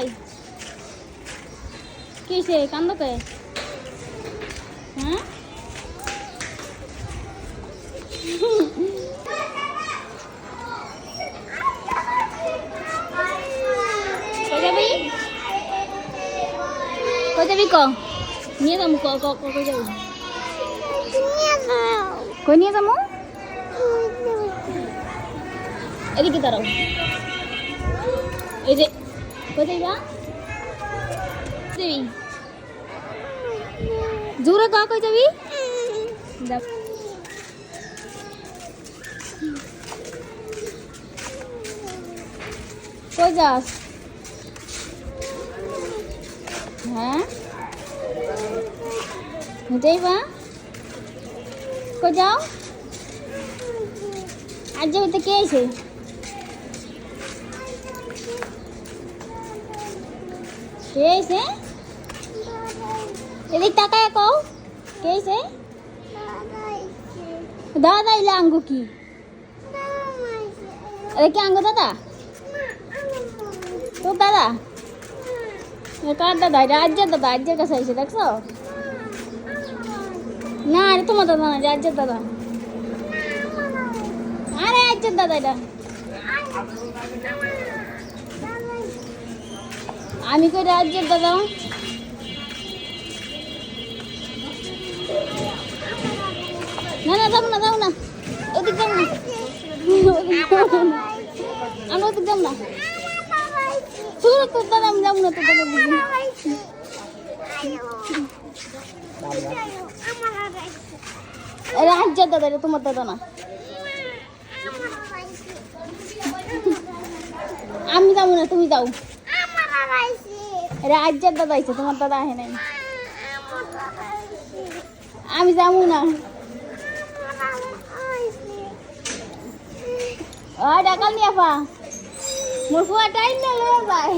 ভাই কিসে কান্দকে হ্যাঁ কই যাবি কই যাবি ক নিয়ে যাব ক ক ক কই যাবি কই নিয়ে যাব এদিকে দাঁড়াও এই যে কই যাইবা যাবি জোরে ক কই যাবি। কই যাস হ্যাঁ যাইবা কই যাও আজ যাবে কে আছে কে আছে এদিক তাকায় কও, কে আছে দাদা ইলা আঙ্গু কি? এটা কি আঙ্গু দাদা? তোর দাদা? কার দাদা? এটা আজ্যের দাদা আজ্যের কাছে এসে দেখছ? না, এটা তোমার দাদা না, এটা আজ্যের দাদা। আরে আজ্যের দাদা এটা। আমি কই রাজ্যের দাদা না না, যাব না যাব না। ওদিক যাব না। আমি ওদিক যাব না। তুই তোর দাদা আমি যাব না তোর দাদা রাজ্যের দাদা এটা তোমার দাদা না আমি যাব না, তুমি যাও। রাজ্যের দাদা আইছে, তোমার দাদা আহে নাই। আমি যাব না। ও ডাকাল নিয়ে পা মোর ফুয়া টাইম না ভাই।